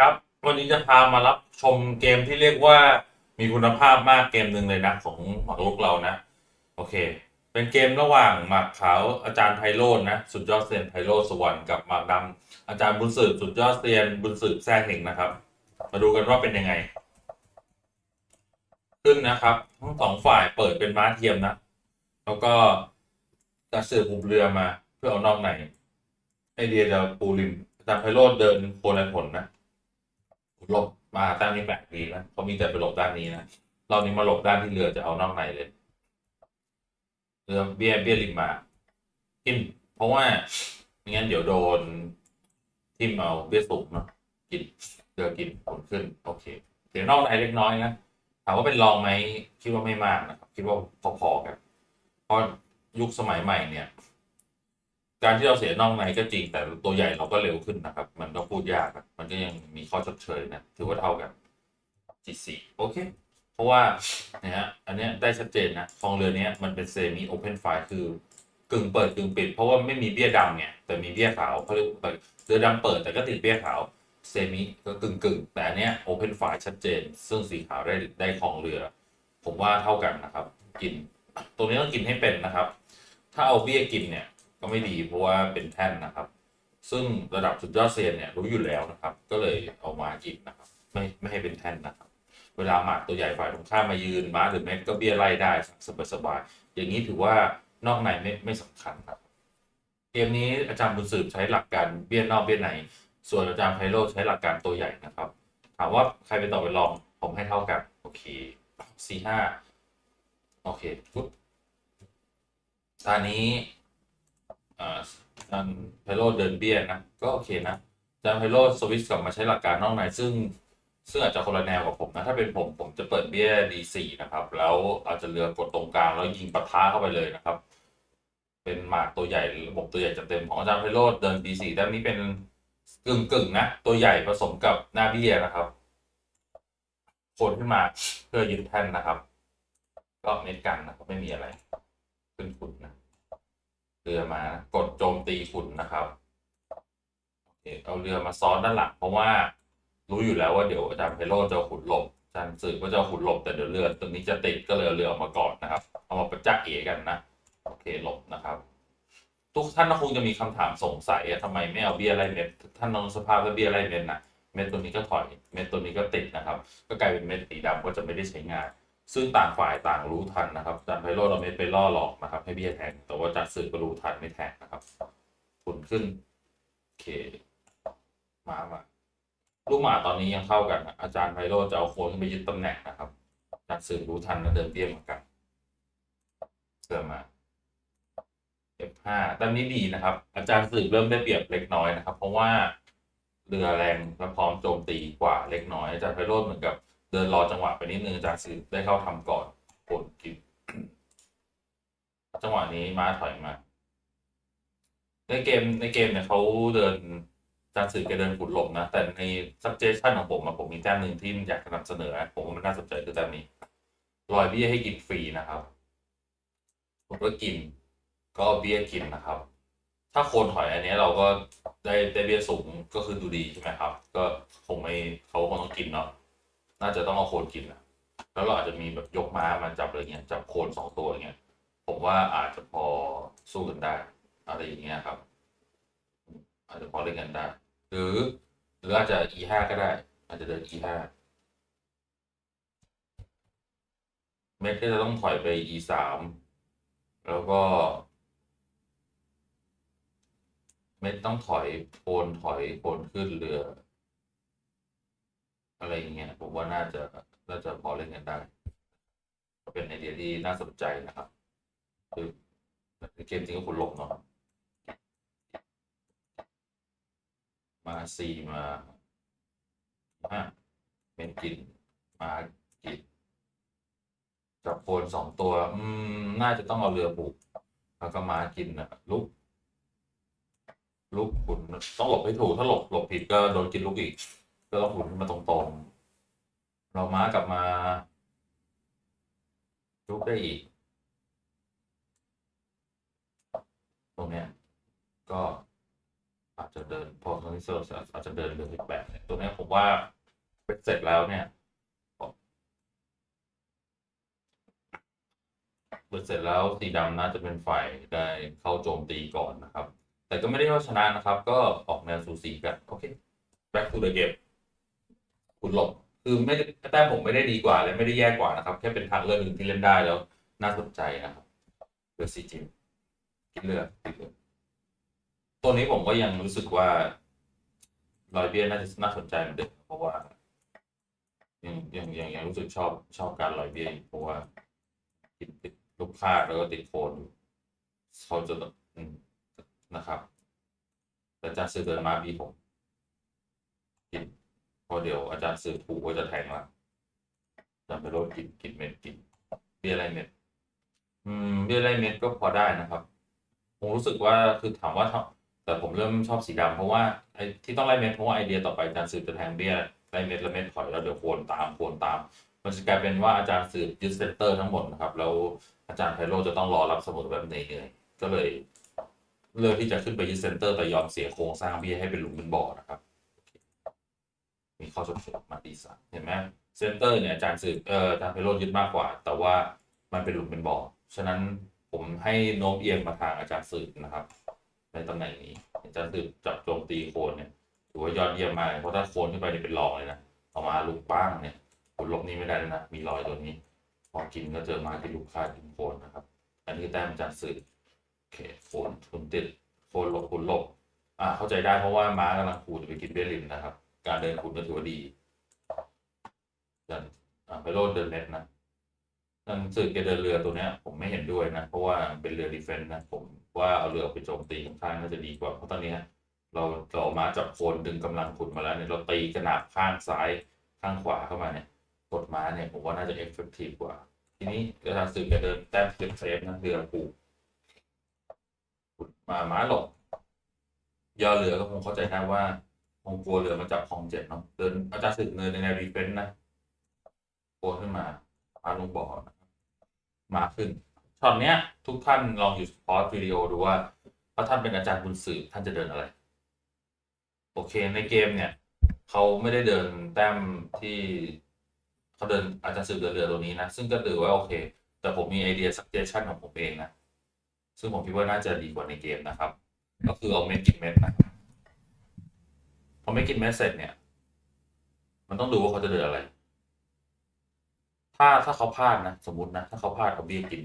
ครับวันนี้จะพามารับชมเกมที่เรียกว่ามีคุณภาพมากเกมหนึ่งเลยนะของหมากรุกเรานะ โอเค เป็นเกมระหว่างหมากขาวอาจารย์ไพโรจน์นะ สุดยอดเซียนไพโรจน์สวรรค์กับหมากดำอาจารย์บุญสืบสุดยอดเซียนบุญสืบแซ่เหงนะครับ มาดูกันว่าเป็นยังไง ขึ้นนะครับ ทั้งสองฝ่ายเปิดเป็นม้าเทียมนะ แล้วก็จะสืบหุบเรือมาเพื่อเอานอกในไอเดียจะปูริมอาจารย์ไพโรจน์เดินโคนและผลนะ หลบมาด้านนี้แปลกดีนะเขามีแต่ไปหลบด้านนี้นะเรอบนี้มาหลบด้านที่เรือจะเอานอกในเลยเรือเบี้ยเบี้ยริมมากินเพราะว่าไม่งั้นเดี๋ยวโดนทิมเอาเบี้ยสูงเนาะกินเรือกินผลขึ้นโอเคเดี๋ยวนอกในเล็กน้อยนะถามว่าเป็นรองไหมคิดว่าไม่มากนะครับคิดว่าพอๆกันเพราะยุคสมัยใหม่เนี่ย การที่เราเสียน่อกในก็จริง แต่ตัวใหญ่เราก็เร็วขึ้นนะครับ มันก็พูดยากมันก็ยังมีข้อชดเชยนะถือว่าเท่ากัน G4 โอเค เพราะว่าเนี่ยฮะอันนี้ได้ชัดเจนนะคลองเรือเนี้ยมันเป็นเซมิโอเพนไฟคือกึ่งเปิดกึ่งปิด เพราะว่าไม่มีเบี้ยดำเนี่ยแต่มีเบี้ยขาวเขาเรียกเรือดำเปิดแต่ก็ติดเบี้ยขาวเซมิก็กึ่งกึ่งแต่อันเนี้ยโอเพนไฟชัดเจน ซึ่งสีขาวได้ได้คลองเรือ ผมว่าเท่ากันนะครับ กิน ตรงนี้ต้องกินให้เป็นนะครับ ถ้าเอาเบี้ยกินเนี่ย ก็ไม่ดีเพราะว่าเป็นแท่นนะครับ ซึ่งระดับสุดยอดเซียนเนี่ยรู้อยู่แล้วนะครับ ก็เลยเอามากินนะครับ ไม่ไม่ให้เป็นแท่นนะครับ เวลาหมากตัวใหญ่ฝ่ายตรงข้ามมายืนม้าหรือเม็ดก็เบี้ยไล่ได้สบายสบายๆอย่างนี้ถือว่านอกในไม่ไม่สำคัญครับ เกมนี้อาจารย์บุญสืบใช้หลักการเบี้ยนอกเบี้ยในส่วนอาจารย์ไพโรใช้หลักการตัวใหญ่นะครับ ถามว่าใครเป็นต่อไปรองผมให้เท่ากันโอเคสี่ห้าโอเคปุ๊บตอนนี้ จารย์ไพโรจน์เดินเบี้ยนะ ก็โอเคนะอาจารย์ไพโรจน์สวิตกลับมาใช้หลักการนอกในซึ่งซึ่งอาจจะคนละแนวกับผมนะ ถ้าเป็นผมผมจะเปิดเบี้ย D4 นะครับ แล้วอาจจะเรือกดตรงกลางแล้วยิงปะทะเข้าไปเลยนะครับ เป็นหมากตัวใหญ่ระบบตัวใหญ่จัดเต็มของอาจารย์ไพโรจน์เดิน D4 ด้านนี้เป็นกึ่งกึ่งนะ ตัวใหญ่ผสมกับหน้าเบี้ยนะครับโคนขึ้นมาเพื่อยึดแท่นนะครับ ก็เม็ดกันนะครับไม่มีอะไรขึ้นขุนนะ เรือมากดโจมตีขุนนะครับโอเคเอาเรือมาซ้อนด้านหลังเพราะว่ารู้อยู่แล้วว่าเดี๋ยวอาจารย์ไพโรจน์จะขุนหลบอาจารย์สืบก็จะขุนหลบแต่เดี๋ยวเรือตัวนี้จะติดก็เลยเรือออกมาก่อนนะครับ เอามาประจักษ์เอกันนะโอเคหลบนะครับ ทุกท่านก็คงจะมีคำถามสงสัยอะทำไมไม่เอาเบี้ยไล่เม็ดท่านลองสภาพว่าเบี้ยไล่เม็ดนะเม็ดตัวนี้ก็ถอย เม็ดตัวนี้ก็ติดนะครับ ก็กลายเป็นเม็ดสีดำก็จะไม่ได้ใช้งาน ซึ่งต่างฝ่ายต่างรู้ทันนะครับอาจารย์ไพโรจน์เอาเม็ดไปล่อหลอกนะครับ ให้เบี้ยแทง แต่ว่าอาจารย์สืบก็รู้ทันไม่แทงนะครับขุนขึ้นโอเคมามาลูกหมาตอนนี้ยังเข้ากันนะอาจารย์ไพโรจน์จะเอาโคนขึ้นไปยึดตำแหน่งนะครับอาจารย์สืบรู้ทันนะเดินเบี้ยเหมือนกันเสื่อมา F5 ด้านนี้ดีนะครับ อาจารย์สืบเริ่มได้เปรียบเล็กน้อยนะครับ เพราะว่าเรือแรงและพร้อมโจมตีกว่าเล็กน้อยอาจารย์ไพโรจน์เหมือนกับ เดินรอจังหวะไปนิดนึงจารย์สืบได้เข้าทำก่อนกดกินจังหวะนี้ม้าถอยมา ในเกมในเกมเนี่ยเขาเดินจารย์สืบแกเดินขุดหลบนะ แต่ใน suggestion ของผมอะผมมีแต้มหนึ่งที่อยากนำเสนอ ผมว่ามันน่าสนใจคือแต้มนี้ลอยเบี้ยให้กินฟรีนะครับ ผมก็กิน ก็เอาเบี้ยกินนะครับ ถ้าโคนถอยอันนี้เราก็ได้ได้เบี้ยสูงก็คือดูดีใช่ไหมครับ ก็คงไม่เขาคงต้องกินเนาะ น่าจะต้องเอาโคนกินนะแล้วเราอาจจะมีแบบยกม้ามาจับอะไรเงี้ยจับโคนสองตัวเงี้ยผมว่าอาจจะพอสู้กันได้ อะไรอย่างเงี้ยครับ อาจจะพอเล่นกันได้ หรือ หรืออาจจะ e ห้าก็ได้ อาจจะเดิน e ห้าเม็ดก็จะต้องถอยไป e สามแล้วก็ เม็ดต้องถอยโคนถอยโคนขึ้นเรือ อะไรอย่างเงี้ยผมว่าน่าจะน่าจะพอเล่นกันได้เป็นไอเดียที่น่าสนใจนะครับ คือเกมจริงก็คุณหลบเนาะมาสี่มาห้าเป็นกินมากินจับโคนสองตัว อืม น่าจะต้องเอาเรือบุกแล้วก็มากินนะลุกลุกขุนต้องหลบให้ถูกถ้าหลบหลบผิดก็โดนกินลุกอีก ก็ต้องหมุนมาตรงๆ เราม้ากลับมาลุกได้อีก ตรงเนี้ยก็อาจจะเดินพอครั้งที่เซอร์อาจจะเดินเรืออีกแบบหนึ่งตัวเนี้ยผมว่าเป็นเสร็จแล้วเนี่ยเบ็ดเสร็จแล้วสีดำน่าจะเป็นฝ่ายได้เข้าโจมตีก่อนนะครับ แต่ก็ไม่ได้ว่าชนะนะครับ ก็ออกแนวสูสีกันโอเค back to the game คุณหลบคือไม่แต้มผมไม่ได้ดีกว่าเลยไม่ได้แย่กว่านะครับ แค่เป็นทางเลือกหนึ่งที่เล่นได้แล้ว น่าสนใจนะครับเลือกสีจิมเลือกคิดเลือกตัวนี้ผมก็ยังรู้สึกว่ารอยเบี้ยน่าจะน่าสนใจเหมือนเดิมเพราะว่ายังยังยังยังรู้สึกชอบชอบการลอยเบี้ยเพราะว่าติดติดลูกคาดแล้วก็ติดโคนเขาจะนะครับแต่จารย์สื่อเดินมาบีผม ราะเดี๋ยวอาจารย์สื่อผูก็จะแทงละอาจารย์ไปรดกินกินเม็ดกินเบี้ยไรเม็ดอืมเบี้ยไรเม็ดก็พอได้นะครับผมรู้สึกว่าคือถามว่าแต่ผมเริ่มชอบสีดำเพราะว่าไอ้ที่ต้องไล่เม็ดเพราะว่าไอเดียต่อไปอาจารย์สืบจะแทงเบี้ยไล่เม็ดล้วเม็ดถอยแล้วเดี๋ยวโคนตามโคนตาม มันจะกลายเป็นว่าอาจารย์สืบยึดเซนเตอร์ทั้งหมดนะครับแล้วอาจารย์ไพโรจน์จะต้องรอรับสมุดแบบเหนื่อยก็เลยเลือกที่จะขึ้นไปยึดเซนเตอร์แต่ยอมเสียโครงสร้างเบี้ยให้เป็นหลุมเป็นบ่อนะครับ มีข้อชกเชยมาดีสันเห็นไหมเซนเตอร์เนี่ยอาจารย์สืบเอ่ออาจารย์ไพโรจน์ยึดมากกว่า แต่ว่ามันเป็นหลุมเป็นบ่อฉะนั้นผมให้โน้มเอียงมาทางอาจารย์สืบนะครับ ในตำแหน่งนี้อาจารย์สืบจับโจมตีโคนเนี่ยถือว่ายอดเยี่ยมมากเพราะถ้าโคนขึ้นไปเนี่ยเป็นรองเลยนะออกมาลูกป้างเนี่ยคุณลบนี้ไม่ได้เลยนะ มีรอยตัวนี้ พอกินก็เจอมาที่ลูกค้ากินโคนนะครับ อันนี้แต้มอาจารย์สืบโอเคโคนคุณติดโคนลบคุณลบอ่าเข้าใจได้เพราะว่าม้ากำลังขูดไปกินเบลินนะครับ การเดินขูดก็ถือว่าดีอาอ่าไปโรดเดินเน็ตนะนั่นสื่อแกเดินเรือตัวเนี้ย ผมไม่เห็นด้วยนะ เพราะว่าเป็นเรือดีเฟนต์นะผมว่าเอาเรือไปโจมตีข้างๆน่าจะดีกว่าเพราะตอนนี้เราเราเอมาจับโคนดึงกำลังขุดมาแล้วเนี่ยเราตีกระหนาบข้างซ้ายข้างขวาเข้ามาเนี่ยกดม้าเนี่ยผมว่าน่าจะเอฟเฟกตีฟกว่า ทีนี้เวลาสื่อแกเดินแต้มเซฟเซฟนะเรือปูขุดมาม้าหลบยอเรือก็คงเข้าใจได้ว่า คงกลัวเรือมาจับคลองเจ็ดเนาะเดินอาจารย์สึกเนินในแนวดีเฟนต์นะกลัวขึ้นมามาลงบ่อรับมาขึ้นช็อตเนี้ย ทุกท่านลองอยู่พอสวิดีโอดูว่าถ้าท่านเป็นอาจารย์บุญสืบท่านจะเดินอะไร โอเคในเกมเนี่ยเขาไม่ได้เดินแต้มที่เขาเดินอาจารย์สืบเดินเรือตัวนี้นะ ซึ่งก็ถือว่าโอเค แต่ผมมีไอเดีย suggestion ของผมเองนะ ซึ่งผมคิดว่าน่าจะดีกว่าในเกมนะครับ ก็คือเอาเม็ดกินเม็ดนะ พอไม่กินเม็ดเสร็จเนี่ย มันต้องดูว่าเขาจะเดินอะไร ถ้าถ้าเขาพลาดนะ สมมตินะ ถ้าเขาพลาดเขาเบี้ยกิน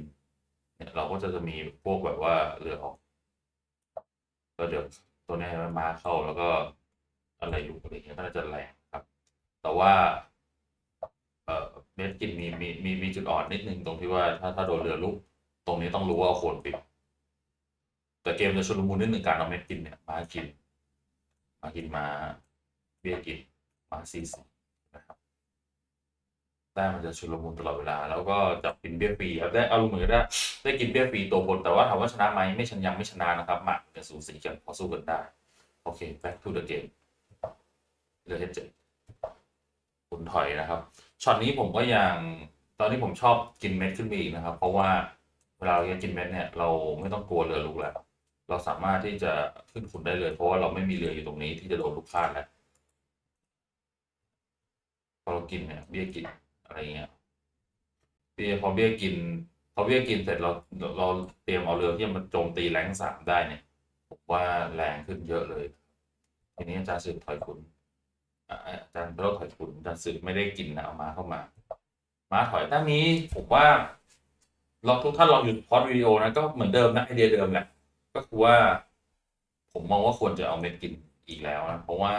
เนี่ย เราก็จะจะมีพวกแบบว่าเรือออกแล้วเดี๋ยวตัวนี้มันมาเข้าแล้วก็อะไรอยู่อะไรเงี้ยก็น่าจะแรงครับ แต่ว่า เออเม็ดกินมีมีมีมีจุดอ่อนนิดนึงตรงที่ว่าถ้าถ้าโดนเรือลุก ตรงนี้ต้องรู้ว่าเอาโคนปิดแต่เกมจะชุลมุนนิดหนึ่งการเอาเม็ดกินเนี่ยมากินากินมาเบี้ยกินมาซีซีนะครับแต้มมันจะชุลมุนตลอดเวลา แล้วก็จับกินเบี้ยฟรีครับได้เอาลงมือได้ได้กินเบี้ยฟรีตัวบนแต่ว่าถามว่าชนะไหมไม่ชนะยังไม่ชนะนะครับหมักจะสูสีกันพอสู้กันได้ โอเค back to the game เรือเทเจ็ดคุณถอยนะครับช็อตนี้ผมก็ยังตอนนี้ผมชอบกินเม็ดขึ้นไปอีกนะครับ เพราะว่าเวลาเรากินเม็ดเนี่ยเราไม่ต้องกลัวเรือลุกแล้ว เราสามารถที่จะขึ้นขุนได้เลย เพราะว่าเราไม่มีเรืออยู่ตรงนี้ที่จะโดนลูกค้าแล้วพอเรากินเนี่ยเบี้ยกินอะไรเงี้ยเบี้ยพอเบี้ยกินพอเบี้ยกินเสร็จเราเราเตรียมเอาเรือที่มันโจมตีแรงสามได้เนี่ยผมว่าแรงขึ้นเยอะเลย ทีนี้อาจารย์สืบถอยขุนอาจารย์โรถถอยขุนอาจารย์สืบไม่ได้กินนะเอามาเข้ามา มาถอยตั้งนี้ผมว่าเราทุกท่านลองหยุดพอดวิดีโอนะก็เหมือนเดิมนะไอเดียเดิมแหละ ก็คือว่า ผมมองว่าควรจะเอาเม็ดกินอีกแล้วนะ เพราะว่า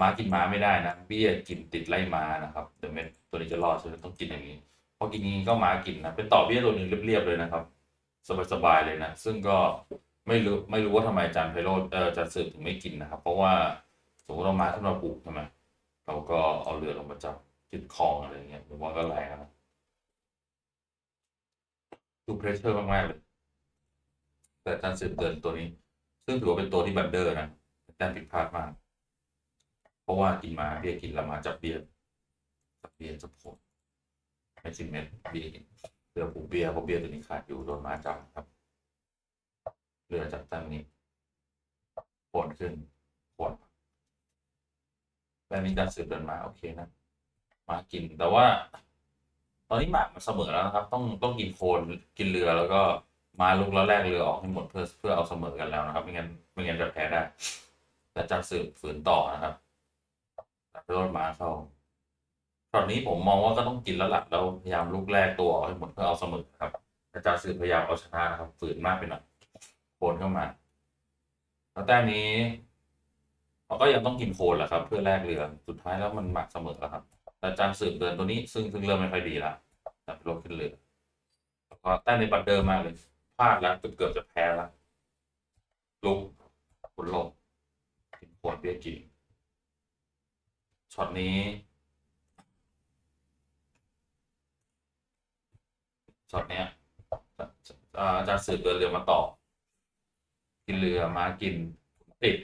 ม้ากินม้าไม่ได้นะ เบี้ยกินติดไล่ม้านะครับเดี๋ยวเม็ดตัวนี้จะรอดใช่ไหมต้องกินอย่างนี้พอกินงนี้ก็ม้ากินนะเป็นต่อเบี้ยตัวหนึงเรียบๆเลยนะครับ สบายๆเลยนะ ซึ่งก็ไม่รู้ไม่รู้ว่าทำไมอาจารย์ไพโรจน์เอออาจารย์สืบถึงไม่กินนะครับ เพราะว่าสมมติเราม้าขึ้นมาปลูกใช่ไหมเราก็เอาเรือลงมาจับยึดคลองอะไรเงี้ยผมว่าก็แรงนะดูเพรสเชอร์มากๆเลย แต่อาจารย์สืบเตือนตัวนี้ ซึ่งถือว่าเป็นตัวที่บันเดอร์นะแต้มผิดพลาดมาก เพราะว่ากินมาเบียกินล้วมาจับเบียร์จับเบียร์จับโคนไม่กินเม็ดเบียกินเรือผูเบียร์เพราะเบียร์ตัวนี้ขาดอยู่โดนมาจับครับ เรือจับแต้มนี้ผนขึ้นโคนแบบนี้การสืบเดินมาโอเคนะมากินแต่ว่า ตอนนี้หมากมันเสมอแล้วนะครับ ต้องต้องกินโคนกินเรือแล้วก็ มาลุกแล้วแลกเรือออกให้หมดเพื่อเพื่อเอาเสมอกันแล้วนะครับ ไม่งั้นไม่งั้นจะแพ้ได้ แต่จากสืบฝืนต่อนะครับตัดรถมาเข้าตอนนี้ผมมองว่าก็ต้องกินแล้วหล่ะแล้วพยายามลุกแลกตัวออกให้หมดเพื่อเอาเสมอครับอาจารย์สืบพยายามเอาชนะนะครับ ฝืนมากไปหน่อยโคนเข้ามา แล้วแต้มนี้เราก็ยังต้องกินโคนแหละครับ เพื่อแลกเรือสุดท้ายแล้วมันหมักเสมอแล้วครับแต่อาจารย์สืบเดินตัวนี้ซึ่งซึ่งเริ่มไม่ค่อยดีละแต่ลดขึ้นเรือแล้วก็แต้มในบัตรเดิมมากเลย พลาดแล้วเกือบจะแพ้แล้วลุกขุนลงกินโคนเบียจีช็อตนี้ช็อตเนี้ยอาจารย์สืบเดินเรือมาต่อ กินเรือม้ากินติด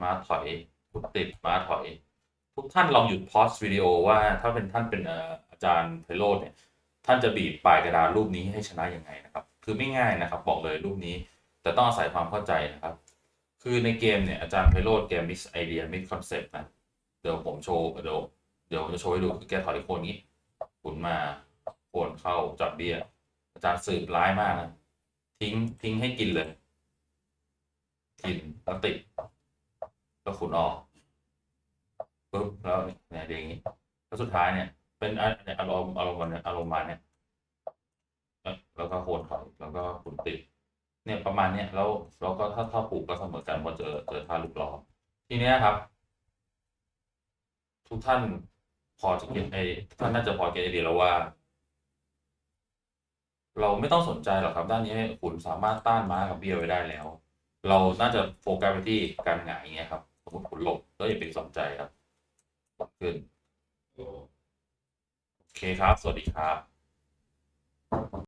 ม้าถอยขุดติดม้าถอย ทุกท่านลองหยุดพอสวิดีโอว่าถ้าเป็นท่านเป็นอาจารย์ไพโรจน์เนี่ย ท่านจะบีบปลายกระดานรูปนี้ให้ชนะยังไงนะครับ คือไม่ง่ายนะครับ บอกเลยรูปนี้ แต่ต้องอาศัยความเข้าใจนะครับ คือในเกมเนี่ยอาจารย์ไพโรจน์แกมิสไอเดียมิสคอนเซปต์นะเดี๋ยวผมโชว์เดี๋ยวเดี๋ยวผมจะโชว์ให้ดูคือแกถอยโคนนี้ขุนมาโคนเข้าจับเบี้ย อาจารย์สืบร้ายมากนะทิ้งทิ้งให้กินเลย กินแล้วติดแล้วขุนออกปุ๊บแล้วเนี่ยเดี๋ยวอย่างนี้แล้วสุดท้ายเนี่ย เป็นอะเนี่ยอารมณ์อารมณ์มันเนี่ยอารมณ์มาเนี่ย แล้วก็โคนถอยแล้วก็ขุนติดเนี่ยประมาณเนี้ยแล้วแล้วก็ถ้าถ้าผูกก็เสมอกันพอเจอเจอท่าลูกล้อทีเนี้ยครับ ทุกท่านพอจะเก็ตไอ้ท่านน่าจะพอเก็ตไอเดียแล้วว่า เราไม่ต้องสนใจหรอกครับ ด้านนี้ขุนสามารถต้านม้ากับเบี้ยไว้ได้แล้ว เราน่าจะโฟกัสไปที่การหงายอย่างเงี้ยครับสมมติขุนหลบแล้วอย่าไปสนใจครับขึ้นโอเคครับ สวัสดีครับ